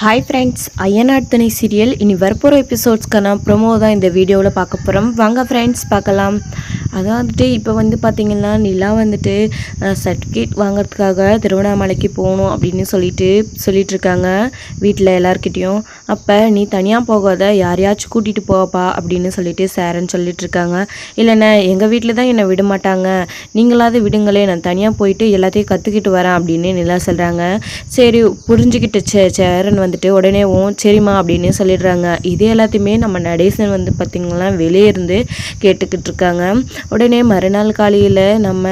Hi friends ஐயனாட் துணை serial இனி வரப்போகிற எபிசோட்ஸ்க்கான ப்ரொமோ தான் இந்த வீடியோவில் பார்க்க போகிறோம் வாங்க ஃப்ரெண்ட்ஸ் பார்க்கலாம். அதான் வந்துட்டு இப்போ வந்து பார்த்திங்கன்னா நிலா வந்துட்டு சர்டிஃபிகேட் வாங்கிறதுக்காக திருவண்ணாமலைக்கு போகணும் அப்படின்னு சொல்லிட்டு சொல்லிகிட்ருக்காங்க வீட்டில் எல்லாருக்கிட்டேயும் அப்போ நீ தனியாக போகாத யாரையாச்சும் கூட்டிகிட்டு போப்பா அப்படின்னு சொல்லிட்டு சேரன் சொல்லிகிட்ருக்காங்க இல்லைண்ணே எங்கள் வீட்டில் தான் என்னை விட மாட்டாங்க. நீங்களாவது விடுங்களே நான் தனியாக போயிட்டு எல்லாத்தையும் கற்றுக்கிட்டு வரேன் அப்படின்னு நிலா சொல்கிறாங்க சரி புரிஞ்சுக்கிட்டு சே சேரன் வந்துட்டு உடனே ஓ சரிம்மா அப்படின்னு சொல்லிடுறாங்க. இது எல்லாத்தையுமே நம்ம நடேசன் வந்து பார்த்திங்கன்னா வெளியே இருந்து கேட்டுக்கிட்டு இருக்காங்க. உடனே மறுநாள் காலையில் நம்ம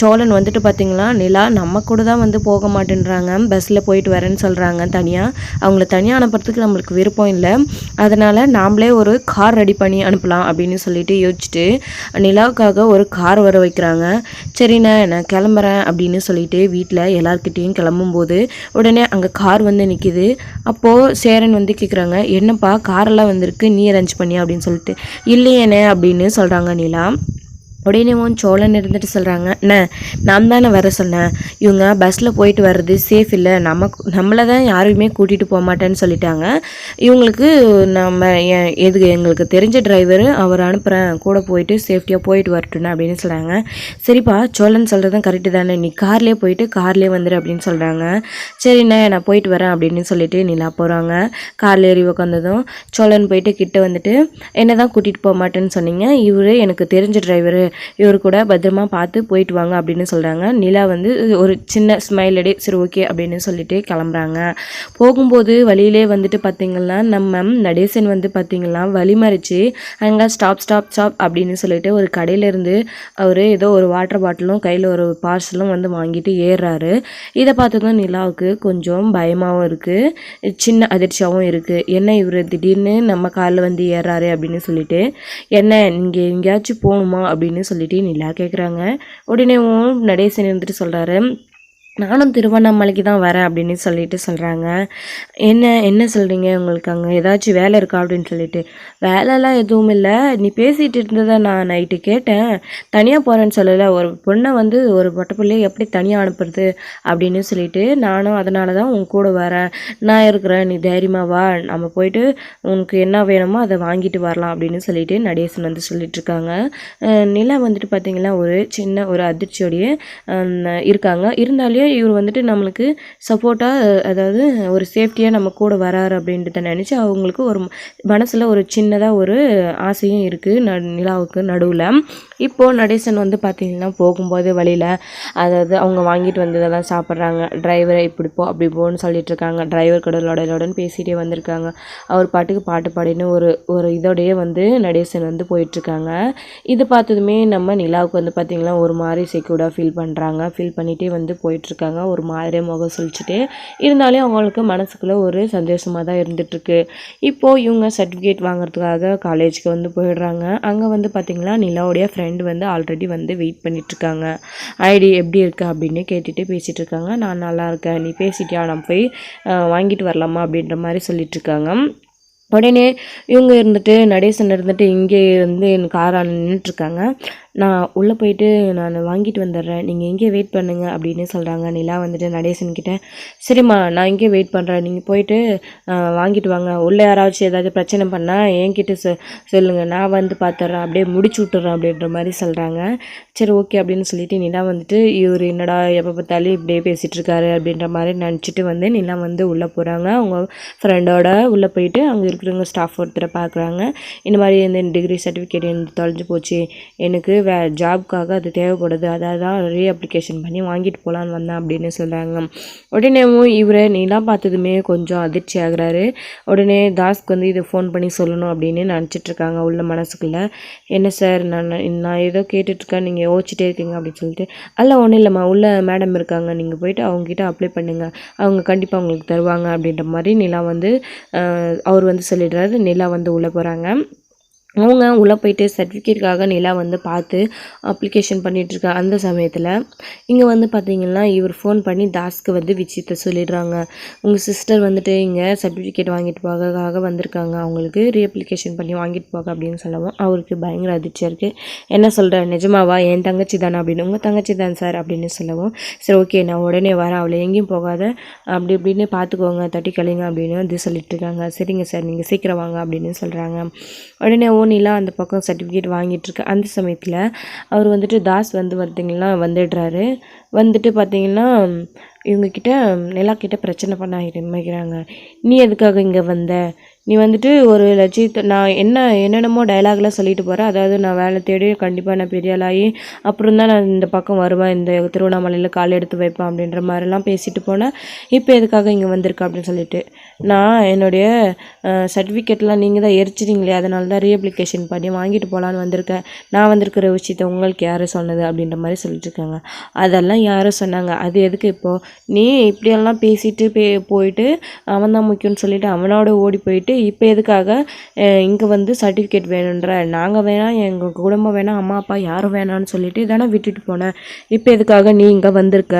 சோழன் வந்துட்டு பார்த்திங்களா நிலா நம்ம கூட தான் வந்து போக மாட்டேன்றாங்க. பஸ்ஸில் போயிட்டு வரேன்னு சொல்கிறாங்க தனியாக அவங்கள தனியாக அனுப்புறதுக்கு நம்மளுக்கு விருப்பம் இல்லை. அதனால் நாமளே ஒரு கார் ரெடி பண்ணி அனுப்பலாம் அப்படின்னு சொல்லிட்டு யோசிச்சுட்டு நிலாவுக்காக ஒரு கார் வர வைக்கிறாங்க. சரிண்ணே நான் கிளம்புறேன் அப்படின்னு சொல்லிட்டு வீட்டில் எல்லார்கிட்டேயும் கிளம்பும்போது உடனே அங்கே கார் வந்து நிற்கிது அப்போது சேரன் வந்து கேட்குறாங்க என்னப்பா காரெல்லாம் வந்திருக்கு நீ அரேஞ்ச் பண்ணியா? அப்படின்னு சொல்லிட்டு இல்லையேண்ணே அப்படின்னு சொல்கிறாங்க நிலா. உடனே உன் சோழன் இருந்துட்டு சொல்கிறாங்க அண்ணே நான் தானே வர சொன்னேன். இவங்க பஸ்ஸில் போயிட்டு வர்றது சேஃப் இல்லை. நமக்கு நம்மளை தான் யாருமே கூட்டிகிட்டு போக மாட்டேன்னு சொல்லிட்டாங்க. இவங்களுக்கு நம்ம எது எங்களுக்கு தெரிஞ்ச டிரைவர் அவர் அனுப்புகிறேன் கூட போயிட்டு சேஃப்டியாக போயிட்டு வரட்டுன்னு அப்படின்னு சொல்கிறாங்க சரிப்பா சோழன் சொல்கிறதும் கரெக்டு தானே. நீ கார்லேயே போயிட்டு கார்லேயே வந்துடு அப்படின்னு சொல்கிறாங்க சரிண்ணே நான் போயிட்டு வரேன் அப்படின்னு சொல்லிட்டு நிலா போகிறாங்க காரில் ஏறி உட்காந்ததும் சோழன் போயிட்டு கிட்ட வந்துட்டு என்ன தான் கூட்டிகிட்டு போக மாட்டேன்னு சொன்னீங்க. இவர் எனக்கு தெரிஞ்ச டிரைவரு இவர் கூட பத்திரமா பார்த்து போயிட்டு வாங்க அப்படின்னு சொல்கிறாங்க நிலா வந்து ஒரு சின்ன ஸ்மைல் அடி சரி ஓகே அப்படின்னு சொல்லிட்டு கிளம்புறாங்க. போகும்போது வழியிலே வந்துட்டு பார்த்தீங்கன்னா நம்ம நடேசன் வந்து பார்த்தீங்கன்னா வழிமறிச்சு அங்கே ஸ்டாப் ஸ்டாப் ஸ்டாப் அப்படின்னு சொல்லிட்டு ஒரு கடையிலேருந்து அவர் ஏதோ ஒரு வாட்டர் பாட்டிலும் கையில் ஒரு பார்சலும் வந்து வாங்கிட்டு ஏறுறாரு. இதை பார்த்ததும் நிலாவுக்கு கொஞ்சம் பயமாகவும் இருக்குது சின்ன அதிர்ச்சியாகவும் இருக்குது என்ன இவர் திடீர்னு நம்ம காரில் வந்து ஏறாரு அப்படின்னு சொல்லிட்டு என்ன இங்கே எங்கேயாச்சும் போகணுமா? அப்படின்னு சொல்லிட்டு நிலா கேட்குறாங்க உடனே உன் நடேசன் இருந்துட்டு சொல்கிறாரு நானும் திருவண்ணாமலைக்கு தான் வரேன் அப்படின்னு சொல்லிட்டு சொல்கிறாங்க என்ன என்ன சொல்கிறீங்க உங்களுக்கு அங்கே? ஏதாச்சும் வேலை இருக்கா அப்படின்னு சொல்லிட்டு. வேலைலாம் எதுவும் இல்லை. நீ பேசிகிட்டு இருந்ததை நான் நைட்டு கேட்டேன். தனியாக போகிறேன்னு சொல்லலை. ஒரு பொண்ணை வந்து ஒரு பொட்டை எப்படி தனியாக அனுப்புறது அப்படின்னு சொல்லிட்டு நானும் அதனால தான் உன் கூட வரேன். நான் இருக்கிறேன். நீ தைரியமாக வா. நம்ம போயிட்டு உனக்கு என்ன வேணுமோ அதை வாங்கிட்டு வரலாம் அப்படின்னு சொல்லிட்டு நடேசன் வந்து சொல்லிட்டுருக்காங்க நிலா வந்துட்டு பார்த்தீங்கன்னா ஒரு சின்ன ஒரு அதிர்ச்சியோடைய இருக்காங்க. இருந்தாலும் இவர் வந்துட்டு நம்மளுக்கு சப்போர்ட்டாக அதாவது ஒரு சேஃப்டியாக நம்ம கூட வராரு அப்படின்றத நினச்சி அவங்களுக்கு ஒரு மனசில் ஒரு சின்னதாக ஒரு ஆசையும் இருக்குது ந நிலாவுக்கு நடுவில். இப்போது நடேசன் வந்து பார்த்திங்கன்னா போகும்போது வழியில் அதாவது அவங்க வாங்கிட்டு வந்ததெல்லாம் சாப்பிட்றாங்க. டிரைவரை இப்படி போ அப்படி போன்னு சொல்லிட்டு இருக்காங்க. டிரைவர் கூட லொடலோடன்னு பேசிகிட்டே வந்திருக்காங்க. அவர் பாட்டுக்கு பாட்டு பாடின்னு ஒரு ஒரு இதோடையே வந்து நடேசன் வந்து போயிட்டுருக்காங்க. இது பார்த்ததுமே நம்ம நிலாவுக்கு வந்து பார்த்திங்கன்னா ஒரு மாதிரி செக்யூர்டாக ஃபீல் பண்ணுறாங்க ஃபீல் பண்ணிகிட்டே வந்து இருக்காங்க ஒரு மாதிரியே முகம் சொல்லிச்சுட்டு இருந்தாலும் அவங்களுக்கு மனசுக்குள்ளே ஒரு சந்தோஷமாக தான் இருந்துகிட்ருக்கு இப்போது இவங்க சர்டிஃபிகேட் வாங்குறதுக்காக காலேஜுக்கு வந்து போயிடுறாங்க. அங்கே வந்து பார்த்திங்கன்னா நிலாவுடைய ஃப்ரெண்டு வந்து ஆல்ரெடி வந்து வெயிட் பண்ணிகிட்ருக்காங்க ஐடி எப்படி இருக்கு அப்படின்னு கேட்டுட்டு பேசிகிட்டு இருக்காங்க நான் நல்லா இருக்கேன். நீ பேசிட்டியா? நான் போய் வாங்கிட்டு வரலாமா அப்படின்ற மாதிரி சொல்லிகிட்ருக்காங்க உடனே இவங்க இருந்துட்டு நடேசன் இருந்துட்டு இங்கே இருந்து என் காரால் நின்றுட்டுருக்காங்க நான் உள்ளே போயிட்டு நான் வாங்கிட்டு வந்துடுறேன். நீங்கள் இங்கேயே வெயிட் பண்ணுங்கள் அப்படின்னு சொல்கிறாங்க நிலா வந்துட்டு நடேசன் கிட்டே சரிம்மா நான் இங்கேயே வெயிட் பண்ணுறேன் நீங்கள் போயிட்டு வாங்கிட்டு வாங்க. உள்ளே யாராச்சும் ஏதாவது பிரச்சனை பண்ணால் என்கிட்ட சொ சொல்லுங்கள் நான் வந்து பார்த்துட்றேன் அப்படியே முடிச்சு விட்டுறேன். அப்படின்ற மாதிரி சொல்கிறாங்க சரி ஓகே அப்படின்னு சொல்லிட்டு நிலா வந்துட்டு இவர் என்னடா எப்போ பார்த்தாலும் இப்படியே பேசிகிட்டு இருக்காரு. அப்படின்ற மாதிரி நினச்சிட்டு வந்து நிலா வந்து உள்ளே போகிறாங்க அவங்க ஃப்ரெண்டோட உள்ளே போயிட்டு அங்கே இருக்கிறவங்க ஸ்டாஃப் ஒருத்தரை பார்க்குறாங்க இந்த மாதிரி இந்த டிகிரி சர்டிஃபிகேட் எனக்கு தொலைஞ்சு போச்சு. எனக்கு வே ஜாப்க்காக அது தேவைப்படுது. அதாவது தான் ரீ அப்ளிகேஷன் பண்ணி வாங்கிட்டு போகலான்னு வந்தேன் அப்படின்னு சொல்கிறாங்க உடனேவும் இவரை நிலா பார்த்ததுமே கொஞ்சம் அதிர்ச்சி ஆகிறாரு. உடனே தாஸ்க்கு வந்து இதை ஃபோன் பண்ணி சொல்லணும் அப்படின்னு நினச்சிட்ருக்காங்க உள்ள மனசுக்குள்ளே. என்ன சார் நான் நான் ஏதோ கேட்டுட்ருக்கேன். நீங்கள் யோசிச்சுட்டே இருக்கீங்க அப்படின்னு சொல்லிட்டு. அல்ல ஒன்றும் இல்லைம்மா. உள்ள மேடம் இருக்காங்க. நீங்கள் போயிட்டு அவங்ககிட்ட அப்ளை பண்ணுங்கள் அவங்க கண்டிப்பாக உங்களுக்கு தருவாங்க அப்படின்ற மாதிரி நிலா வந்து அவர் வந்து சொல்லிடுறாரு. நிலா வந்து உள்ளே போகிறாங்க அவங்க உள்ளே போயிட்டு சர்டிஃபிகேட்காக நிலா வந்து பார்த்து அப்ளிகேஷன் பண்ணிகிட்ருக்க அந்த சமயத்தில் இங்கே வந்து பார்த்தீங்கன்னா இவர் ஃபோன் பண்ணி தாஸ்க்கு வந்து விஷயத்த சொல்லிடுறாங்க. உங்கள் சிஸ்டர் வந்துட்டு இங்கே சர்டிஃபிகேட் வாங்கிட்டு போகக்காக வந்திருக்காங்க. அவங்களுக்கு ரீஅப்ளிகேஷன் பண்ணி வாங்கிட்டு போக அப்படின்னு சொல்லவும் அவருக்கு பயங்கர அதிர்ச்சியாக இருக்குது என்ன சொல்கிற நிஜமாவா? என் தங்கச்சி தானே அப்படின்னு? உங்கள் தங்கச்சி தான் சார் அப்படின்னு சொல்லவும் சரி ஓகே நான் உடனே வரேன். அவளை எங்கேயும் போகாத. அப்படி இப்படின்னு பார்த்துக்கோங்க. தட்டி கழிங்க அப்படின்னு வந்து சொல்லிட்டு இருக்காங்க சரிங்க சார் நீங்கள் சீக்கிரம் வாங்க அப்படின்னு சொல்கிறாங்க உடனே சோனிலாம் அந்த பக்கம் சர்டிஃபிகேட் வாங்கிட்டுருக்கு. அந்த சமயத்தில் அவர் வந்துட்டு தாஸ் வந்து பார்த்திங்கன்னா வந்துடுறாரு. வந்துட்டு பார்த்திங்கன்னா இவங்கக்கிட்ட நிலா பிரச்சனை பண்ண ஆரம்பிக்கிறாங்க. நீ எதுக்காக இங்கே வந்த? நீ வந்துட்டு ஒரு லட்சியத்தை நான் என்ன என்னென்னமோ டயலாக்லாம் சொல்லிட்டு போகிறேன் அதாவது நான் வேலை தேடி கண்டிப்பாக நான் பெரிய ஆளாகி அப்புறம் தான் நான் இந்த பக்கம் வருவேன். இந்த திருவண்ணாமலையில் கால் எடுத்து வைப்பேன் அப்படின்ற மாதிரிலாம் பேசிட்டு போனேன் இப்போ எதுக்காக இங்கே வந்திருக்க அப்படின்னு சொல்லிட்டு நான் என்னுடைய சர்டிஃபிகேட்லாம் நீங்கள் தான் எரிச்சிட்டிங்களே அதனால தான் ரீஅப்ளிகேஷன் பண்ணி வாங்கிட்டு போகலான்னு வந்திருக்கேன். நான் வந்திருக்கிற விஷயத்தை உங்களுக்கு யார் சொன்னது அப்படின்ற மாதிரி சொல்லிட்டுருக்காங்க அதெல்லாம் யாரும் சொன்னாங்க. அது எதுக்கு இப்போது நீ இப்படியெல்லாம் பேசிட்டு பே போயிட்டு அவன் தான் முக்கியம்னு சொல்லிட்டு அவனோட ஓடி போயிட்டு இப்போ எதுக்காக இங்கே வந்து சர்டிஃபிகேட் வேணுன்ற நாங்கள் வேணாம் எங்கள் குடும்பம் வேணாம் அம்மா அப்பா யாரும் வேணாம்னு சொல்லிவிட்டு தானே விட்டுட்டு போனேன் இப்போ எதுக்காக நீ இங்கே வந்திருக்க?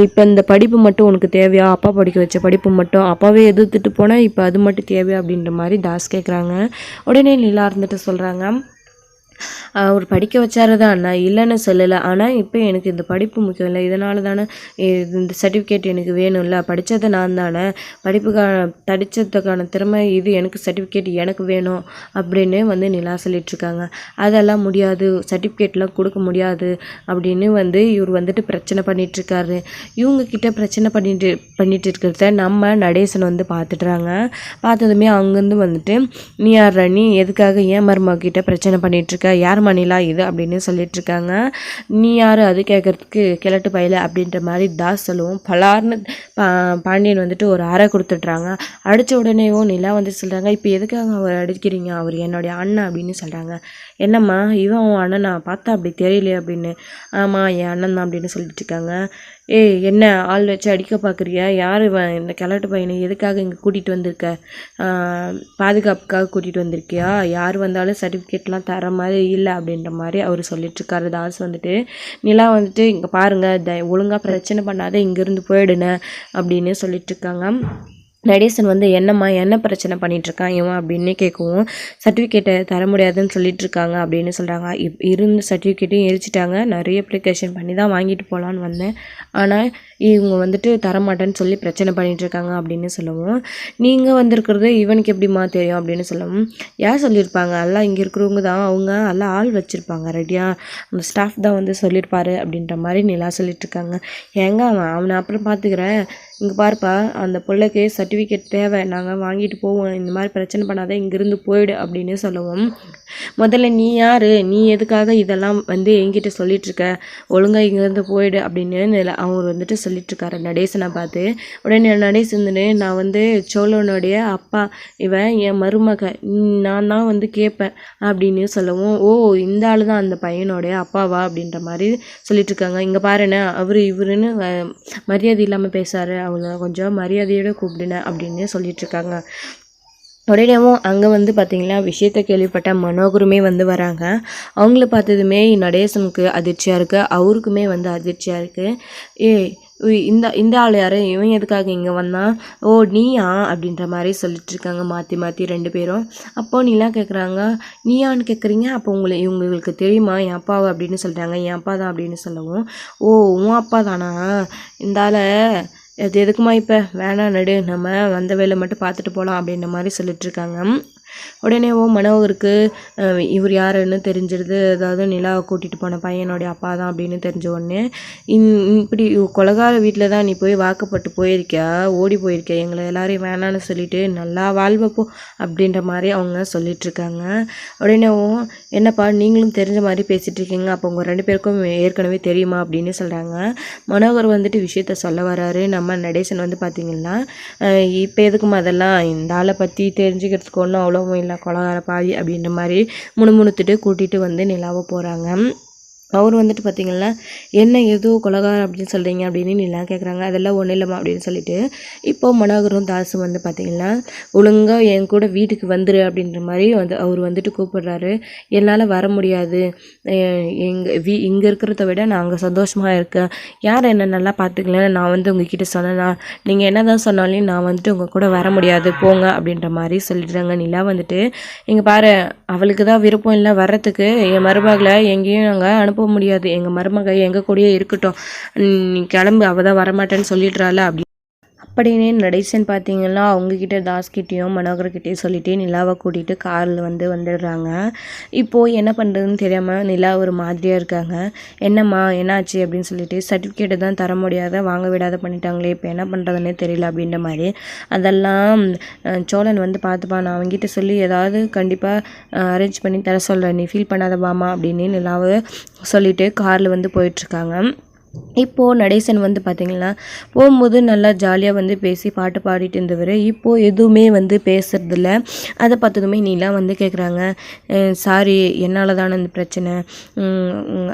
இப்போ இந்த படிப்பு மட்டும் உனக்கு தேவையா? அப்பா படிக்க வச்ச படிப்பு மட்டும் அப்பாவே எதிர்த்துட்டு போனால் இப்போ அது மட்டும் தேவையா? அப்படின்ற மாதிரி தாஸ் கேட்குறாங்க உடனே நிலா இருந்துட்டு சொல்கிறாங்க அவர் படிக்க வச்சாரு தான் நான் இல்லைன்னு சொல்லலை. ஆனால் இப்போ எனக்கு இந்த படிப்பு முக்கியம் இல்லை இதனால தானே இந்த சர்டிஃபிகேட் எனக்கு வேணும்ல. படித்தது நான் தானே. படிப்புக்கான படித்ததுக்கான திறமை இது எனக்கு சர்டிஃபிகேட் எனக்கு வேணும் அப்படின்னு வந்து நிலா சொல்லிட்டுருக்காங்க. அதெல்லாம் முடியாது. சர்டிஃபிகேட்லாம் கொடுக்க முடியாது அப்படின்னு வந்து இவர் வந்துட்டு பிரச்சனை பண்ணிகிட்ருக்காரு இவங்க கிட்டே பிரச்சனை பண்ணிட்டு பண்ணிட்டு இருக்கிறத நம்ம நடேசன் வந்து பார்த்துட்றாங்க பார்த்ததுமே அங்கேருந்து வந்துட்டு நீ யார் நீ எதுக்காக ஏன் மருமகிட்ட பிரச்சனை பண்ணிகிட்ருக்க யார் மணிலா இது? அப்படின்னு சொல்லிட்டு இருக்காங்க நீ யார்? அது கேட்குறதுக்கு கிழட்டு பயில அப்படின்ற மாதிரி தாஸ் சொல்லுவோம் பலார்னு பா பாண்டியன் வந்துட்டு ஒரு அறை கொடுத்துட்றாங்க. அடித்த உடனேவும் நிலா வந்து சொல்கிறாங்க இப்போ எதுக்காக அவர் அடிக்கிறீங்க? அவர் என்னுடைய அண்ணன் அப்படின்னு சொல்கிறாங்க என்னம்மா இவன் உன் நான் பார்த்தா அப்படி தெரியல அப்படின்னு. ஆமாம் என் அண்ணன் தான் அப்படின்னு சொல்லிட்டு இருக்காங்க ஏய் என்ன ஆள் வச்சு அடிக்க பார்க்குறியா யார் இவன் இந்த கிழட்டு பையனை எதுக்காக இங்கே கூட்டிகிட்டு வந்திருக்க? பாதுகாப்புக்காக கூட்டிகிட்டு வந்திருக்கியா? யார் வந்தாலும் சர்டிஃபிகேட்லாம் தர மாதிரி இல்லை அப்படின்ற மாதிரி அவர் சொல்லிட்டுருக்காரு. தாஸ் வந்துட்டு நிலா வந்துட்டு இங்கே பாருங்கள் த ஒழுங்காக பிரச்சனை பண்ணாத இங்கேருந்து போயிடுன அப்படின்னு சொல்லிட்டுருக்காங்க. நடேசன் வந்து என்னம்மா என்ன பிரச்சனை பண்ணிகிட்ருக்கான் இவன் அப்படின்னு கேட்கவும் சர்டிஃபிகேட்டை தர முடியாதுன்னு சொல்லிட்டு இருக்காங்க அப்படின்னு சொல்கிறாங்க இப் இருந்த சர்டிஃபிகேட்டையும் எரிச்சிட்டாங்க. நிறைய அப்ளிகேஷன் பண்ணி தான் வாங்கிட்டு போகலான்னு வந்தேன். ஆனால் இவங்க வந்துட்டு தரமாட்டேன்னு சொல்லி பிரச்சனை பண்ணிகிட்ருக்காங்க அப்படின்னு சொல்லவும் நீங்கள் வந்திருக்கிறது இவனுக்கு எப்படிமா தெரியும்? அப்படின்னு சொல்லவும் யார் சொல்லியிருப்பாங்க? எல்லாம் இங்கே இருக்கிறவங்க தான். அவங்க எல்லாம் ஆள் வச்சுருப்பாங்க. ரெடியாக அந்த ஸ்டாஃப் தான் வந்து சொல்லியிருப்பாரு அப்படின்ற மாதிரி நிலா சொல்லிட்டுருக்காங்க. ஏங்க அவன் அவனை அப்புறம் பார்த்துக்கிறேன் இங்கே பாருப்பா அந்த பிள்ளைக்கு சர்டிஃபிகேட் தேவை நாங்கள் வாங்கிட்டு போவோம் இந்த மாதிரி பிரச்சனை பண்ணாத இங்கேருந்து போயிடு அப்படின்னு சொல்லவும். முதல்ல நீ யார்? நீ எதுக்காக இதெல்லாம் வந்து என்கிட்ட சொல்லிகிட்ருக்க ஒழுங்காக இங்கேருந்து போயிடு அப்படின்னு அவர் வந்துட்டு சொல்லிட்டுருக்காரு நடேசனை பார்த்து. உடனே நடேசன் நான் வந்து சோழனுடைய அப்பா இவன் என் மருமக நான் தான் வந்து கேட்பேன் அப்படின்னு சொல்லவும் ஓ இந்த ஆள் தான் அந்த பையனோடைய அப்பாவா அப்படின்ற மாதிரி சொல்லிட்டுருக்காங்க. இங்கே பாருண்ணே அவர் இவருன்னு மரியாதை இல்லாமல் பேசுகிறாரு அவங்கள கொஞ்சம் மரியாதையோடு கூப்பிடுனேன் அப்படின்னு சொல்லிகிட்ருக்காங்க உடனேவும் அங்கே வந்து பார்த்திங்கன்னா விஷயத்த கேள்விப்பட்ட மனோகருமே வந்து வராங்க. அவங்கள பார்த்ததுமே நடேசனுக்கு அதிர்ச்சியாக இருக்குது அவருக்குமே வந்து அதிர்ச்சியாக இருக்குது ஏ இந்த இந்த ஆள் யார்? இவன் எதுக்காக இங்கே வந்தான்? ஓ நீயா? அப்படின்ற மாதிரி சொல்லிட்டு இருக்காங்க மாற்றி மாற்றி ரெண்டு பேரும். அப்போது நீலாம் கேட்குறாங்க நீயான்னு கேட்குறீங்க அப்போ உங்களை இவங்களுக்கு தெரியுமா? என் அப்பாவை? அப்படின்னு சொல்கிறாங்க என் அப்பா தான் அப்படின்னு சொல்லவும் ஓ உன் அப்பா தானா? இந்த ஆளை அது எதுக்குமா இப்போ? வேணாம் நடு நம்ம வந்த வேலை மட்டும் பார்த்துட்டு போகலாம் அப்படின்ற மாதிரி சொல்லிட்டுருக்காங்க உடனே ஓ மனோகருக்கு இவர் யாருன்னு தெரிஞ்சிருது. அதாவது நிலாவை கூட்டிகிட்டு போன பையனுடைய அப்பா தான் அப்படின்னு தெரிஞ்ச உடனே இன் இப்படி கொலகார வீட்டில் தான் நீ போய் வாக்கப்பட்டு போயிருக்கியா? ஓடி போயிருக்கியா? எங்களை எல்லாரையும் வேணான்னு சொல்லிட்டு நல்லா வாழ்வப்போ அப்படின்ற மாதிரி அவங்க சொல்லிகிட்ருக்காங்க உடனே ஓ என்னப்பா நீங்களும் தெரிஞ்ச மாதிரி பேசிகிட்டு இருக்கீங்க அப்போ உங்கள் ரெண்டு பேருக்கும் ஏற்கனவே தெரியுமா? அப்படின்னு சொல்கிறாங்க மனோகர் வந்துட்டு விஷயத்த சொல்ல வராரு. நம்ம நடேசன் வந்து பார்த்திங்கன்னா இப்போ எதுக்கும் அதெல்லாம்? இந்த ஆளை பற்றி தெரிஞ்சுக்கிறதுக்கு ஒன்றும் அவ்வளோ உலகமும் இல்லை கொலகார பாதி அப்படின்ற மாதிரி முணுமுணுத்துட்டு கூட்டிகிட்டு வந்து நிலாவை போகிறாங்க அவர் வந்துட்டு பார்த்திங்கன்னா என்ன ஏதோ கொலகாரம் அப்படின்னு சொல்கிறீங்க அப்படின்னு நிலா கேட்குறாங்க அதெல்லாம் ஒன்றும் இல்லைம்மா அப்படின்னு சொல்லிட்டு இப்போ மனோகரும் தாசும் வந்து பார்த்திங்கன்னா ஒழுங்காக என் கூட வீட்டுக்கு வந்துரு அப்படின்ற மாதிரி வந்து அவர் வந்துட்டு கூப்பிடுறாரு. என்னால் வர முடியாது. எங்கள் வீ இங்கே இருக்கிறத விட நான் அங்கே சந்தோஷமாக இருக்கேன். யார் என்ன நல்லா பார்த்துக்கலன்னு நான் வந்து உங்ககிட்ட சொன்னேன்னா நீங்கள் என்ன தான் சொன்னாலும் நான் வந்துட்டு உங்கள் கூட வர முடியாது. போங்க அப்படின்ற மாதிரி சொல்லிடுறாங்க. நிலா வந்துட்டு இங்கே பாரு அவளுக்கு தான் விருப்பம் இல்லை வர்றதுக்கு. என் மருமகளை எங்கேயும் நாங்கள் அனுப்ப முடியாது. எங்கள் மருமக எங்கள் கூடயே இருக்கட்டும். நீ கிளம்பு அவள் தான் வரமாட்டேன்னு சொல்லிடுறாள் அப்படி. அப்படின்னு நடேசன் பார்த்தீங்கன்னா அவங்கக்கிட்ட தாஸ்கிட்டேயும் மனோகர்கிட்டையும் சொல்லிட்டு நிலாவை கூட்டிகிட்டு காரில் வந்து வந்துடுறாங்க. இப்போது என்ன பண்ணுறதுன்னு தெரியாமல் நிலா ஒரு மாதிரியாக இருக்காங்க. என்னம்மா என்னாச்சு அப்படின்னு சொல்லிட்டு சர்டிஃபிகேட்டை தான் தர முடியாத வாங்க விடாத பண்ணிட்டாங்களே இப்போ என்ன பண்ணுறதுன்னே தெரியல அப்படின்ற மாதிரி. அதெல்லாம் சோழன் வந்து பார்த்துப்பா நான் அவங்ககிட்ட சொல்லி ஏதாவது கண்டிப்பாக அரேஞ்ச் பண்ணி தர சொல்கிறேன் நீ ஃபீல் பண்ணாத பாமா அப்படின்னு நிலாவை சொல்லிவிட்டு காரில் வந்து போயிட்டுருக்காங்க இப்போது நடேசன் வந்து பார்த்திங்கன்னா போகும்போது நல்லா ஜாலியாக வந்து பேசி பாட்டு பாடிட்டு இருந்தவர். இப்போது எதுவுமே வந்து பேசுறதில்ல. அதை பார்த்ததுமே நீலாம் வந்து கேட்குறாங்க சாரி என்னால் தானே இந்த பிரச்சனை?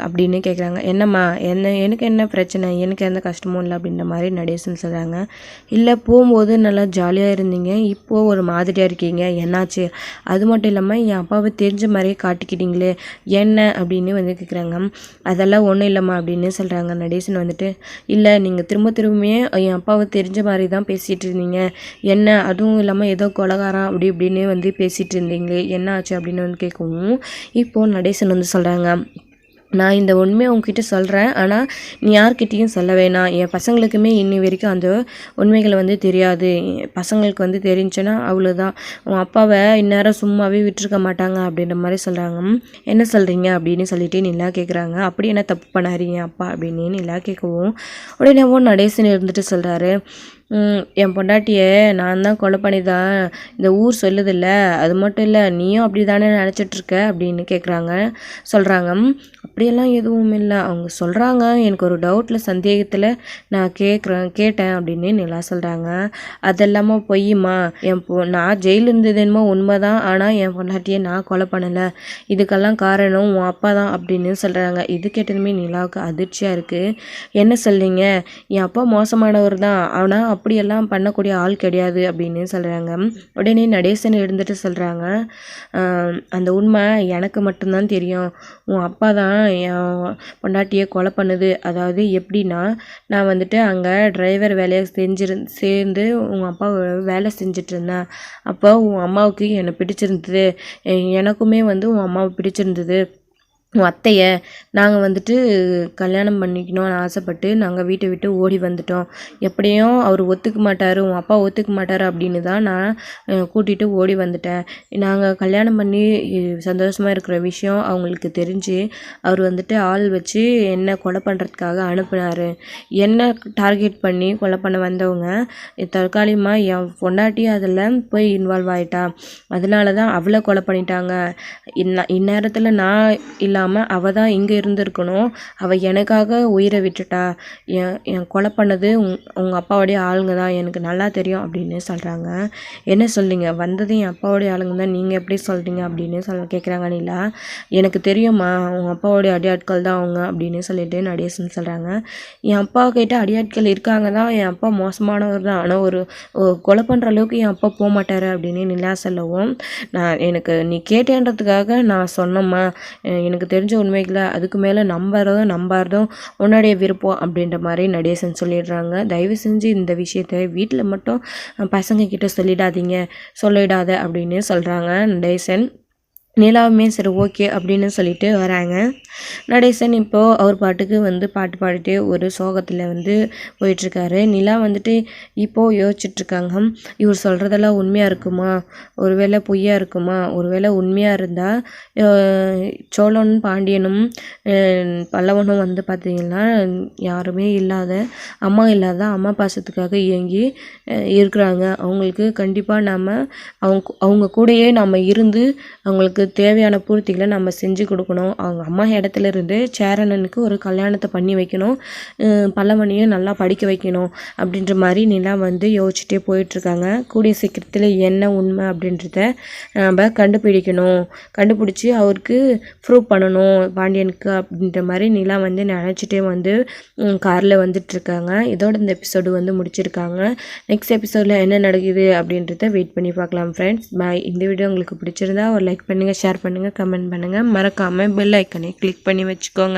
அப்படின்னு கேட்குறாங்க என்னம்மா என்ன எனக்கு என்ன பிரச்சனை? எனக்கு எந்த கஷ்டமும் இல்லை அப்படின்ற மாதிரி நடேசன் சொல்கிறாங்க இல்லை போகும்போது நல்லா ஜாலியாக இருந்தீங்க. இப்போது ஒரு மாதிரியாக இருக்கீங்க. என்னாச்சு? அது மட்டும் இல்லாமல் என் அப்பாவை தெரிஞ்ச மாதிரியே காட்டிக்கிட்டீங்களே. என்ன? அப்படின்னு வந்து கேட்குறாங்க அதெல்லாம் ஒன்றும் இல்லைம்மா அப்படின்னு சொல்கிறாங்க நடேசன் வந்துட்டு இல்லை நீங்கள் திரும்ப திரும்பியே என் அப்பாவை தெரிஞ்ச மாதிரி தான் பேசிகிட்டு இருந்தீங்க. என்ன அதுவும் இல்லாமல் ஏதோ கொலகாரம் அப்படி இப்படின்னு வந்து பேசிகிட்டு இருந்தீங்களே என்ன ஆச்சு? அப்படின்னு வந்து கேட்கவும் இப்போது நடேசன் வந்து சொல்கிறாங்க நான் இந்த உண்மையை உங்ககிட்ட சொல்கிறேன் ஆனால் நீ யார்கிட்டேயும் சொல்ல வேணாம். என் பசங்களுக்குமே இன்னி வரைக்கும் அந்த உண்மைகளை வந்து தெரியாது. பசங்களுக்கு வந்து தெரிஞ்சுன்னா அவ்வளோதான் உன் அப்பாவை இந்நேரம் சும்மாவே விட்டுருக்க மாட்டாங்க அப்படின்ற மாதிரி சொல்கிறாங்க என்ன சொல்கிறீங்க அப்படின்னு சொல்லிட்டு நிலா கேட்குறாங்க அப்படி என்ன தப்பு பண்ணாரீங்க அப்பா அப்படின்னு நிலா கேட்கவும் உடனே நடேசன் இருந்துட்டு சொல்கிறாரு என் பொண்டாட்டியை நான் தான் கொலை பண்ணிதான். இந்த ஊர் சொல்லுதில்ல. அது மட்டும் இல்லை நீயும் அப்படி தானே நினச்சிட்ருக்க அப்படின்னு கேட்குறாங்க சொல்கிறாங்க அப்படியெல்லாம் எதுவும் இல்லை. அவங்க சொல்கிறாங்க எனக்கு ஒரு டவுட்டில் சந்தேகத்தில் நான் கேட்குறேன் கேட்டேன் அப்படின்னு நிலா சொல்கிறாங்க அதெல்லாமல் பொய்யுமா? என் பொ நான் ஜெயிலில் இருந்தது என்னமோ உண்மை தான் ஆனால் என் பொண்டாட்டியை நான் கொலை பண்ணலை. இதுக்கெல்லாம் காரணம் உன் அப்பா தான் அப்படின்னு சொல்கிறாங்க இது கேட்டதுமே நிலாவுக்கு அதிர்ச்சியாக இருக்குது என்ன சொல்றீங்க? என் அப்பா மோசமானவர் தான். ஆனால் அப்படியெல்லாம் பண்ணக்கூடிய ஆள் கிடையாது அப்படின்னு சொல்கிறாங்க உடனே நடேசன் இருந்துட்டு சொல்கிறாங்க அந்த உண்மை எனக்கு மட்டும்தான் தெரியும். உன் அப்பா தான் என் பொண்டாட்டியை கொலை பண்ணுது. அதாவது எப்படின்னா நான் வந்துட்டு அங்கே டிரைவர் வேலையை செஞ்சிரு சேர்ந்து உங்கள் அப்பா வேலை செஞ்சுட்டு இருந்தேன் அப்போ உன் அம்மாவுக்கு என்னை பிடிச்சிருந்தது. எனக்குமே வந்து உன் அம்மாவை பிடிச்சிருந்தது. உன் அத்தைய நாங்கள் வந்துட்டு கல்யாணம் பண்ணிக்கணும்னு ஆசைப்பட்டு நாங்கள் வீட்டை விட்டு ஓடி வந்துட்டோம். எப்படியும் அவர் ஒத்துக்க மாட்டார் உன் அப்பா ஒத்துக்க மாட்டார் அப்படின்னு தான் நான் கூட்டிகிட்டு ஓடி வந்துட்டேன். நாங்கள் கல்யாணம் பண்ணி சந்தோஷமாக இருக்கிற விஷயம் அவங்களுக்கு தெரிஞ்சு அவர் வந்துட்டு ஆள் வச்சு என்னை கொலை பண்ணுறதுக்காக அனுப்புனார். என்ன டார்கெட் பண்ணி கொலை பண்ண வந்தவங்க தற்காலிகமாக என் பொண்டாட்டி அதில் போய் இன்வால்வ் ஆகிட்டா அதனால தான் அவளை கொலை பண்ணிட்டாங்க. இந்ந இந்நேரத்தில் நான் இல்லாமல் இல்லாமல் அவள் தான் இங்கே இருந்திருக்கணும். அவள் எனக்காக உயிரை விட்டுட்டா. என் என் கொலை பண்ணது உங் உங்கள் அப்பாவுடைய ஆளுங்க தான். எனக்கு நல்லா தெரியும் அப்படின்னு சொல்கிறாங்க என்ன சொல்றீங்க? வந்தது என் அப்பாவுடைய ஆளுங்க தான். நீங்கள் எப்படி சொல்கிறீங்க அப்படின்னு சொல்ல கேட்குறாங்க நீலா எனக்கு தெரியுமா உங்கள் அப்பாவுடைய அடியாட்கள் தான் அவங்க அப்படின்னு சொல்லிட்டு நடேசன் சொல்கிறாங்க என் அப்பா கிட்ட அடியாட்கள் இருக்காங்க தான். என் அப்பா மோசமானவர் தான். ஆனால் ஒரு கொலை பண்ணுற அளவுக்கு என் அப்பா போக மாட்டார் அப்படின்னு நிலா சொல்லவும். நான் எனக்கு நீ கேட்டேன்றதுக்காக நான் சொன்னம்மா. எனக்கு தெரிஞ்ச உண்மைகளை அதுக்கு மேலே நம்புறதும் நம்பாரதும் உன்னுடைய விருப்பம் அப்படின்ற மாதிரி நடேசன் சொல்லிடுறாங்க. தயவு செஞ்சு இந்த விஷயத்த வீட்டில் மட்டும் பசங்க கிட்ட சொல்லிடாதீங்க சொல்லிடாத அப்படின்னு சொல்கிறாங்க நடேசன். நிலாவுமே சரி ஓகே அப்படின்னு சொல்லிட்டு வராங்க. நடேசன் இப்போது அவர் பாட்டுக்கு வந்து பாட்டு பாடிட்டு ஒரு சோகத்தில் வந்து போயிட்டுருக்காரு. நிலா வந்துட்டு இப்போது யோசிச்சுட்ருக்காங்க. இவர் சொல்கிறதெல்லாம் உண்மையாக இருக்குமா? ஒருவேளை பொய்யா இருக்குமா? ஒருவேளை உண்மையாக இருந்தால் சோழன் பாண்டியனும் பல்லவனும் வந்து பார்த்திங்கன்னா யாருமே இல்லாத அம்மா இல்லாத அம்மா பாசத்துக்காக இயங்கி இருக்கிறாங்க. அவங்களுக்கு கண்டிப்பாக நாம் அவங்க அவங்க கூடயே நம்ம இருந்து அவங்களுக்கு தேவையான பூர்த்திகளை நம்ம செஞ்சு கொடுக்கணும். அவங்க அம்மா இடத்துல இருந்து சேரனனுக்கு ஒரு கல்யாணத்தை பண்ணி வைக்கணும். பல்லவனையும் நல்லா படிக்க வைக்கணும் அப்படின்ற மாதிரி நிலா வந்து யோசிச்சுட்டே போயிட்டுருக்காங்க. கூடிய சீக்கிரத்தில் என்ன உண்மை அப்படின்றத நம்ம கண்டுபிடிக்கணும். கண்டுபிடிச்சி அவருக்கு ப்ரூவ் பண்ணணும். பாண்டியனுக்கு அப்படின்ற மாதிரி நிலா வந்து நினச்சிட்டே வந்து காரில் வந்துட்டுருக்காங்க. இதோட இந்த எபிசோடு வந்து முடிச்சிருக்காங்க. நெக்ஸ்ட் எபிசோடில் என்ன நடக்குது அப்படின்றத வெயிட் பண்ணி பார்க்கலாம் ஃப்ரெண்ட்ஸ் பாய் இந்த வீடியோ உங்களுக்கு பிடிச்சிருந்தா ஒரு லைக் பண்ணுங்கள் ஷேர் பண்ணுங்கள் கமெண்ட் பண்ணுங்கள் மறக்காமல் பெல் ஐக்கனை கிளிக் பண்ணி வச்சுக்கோங்க.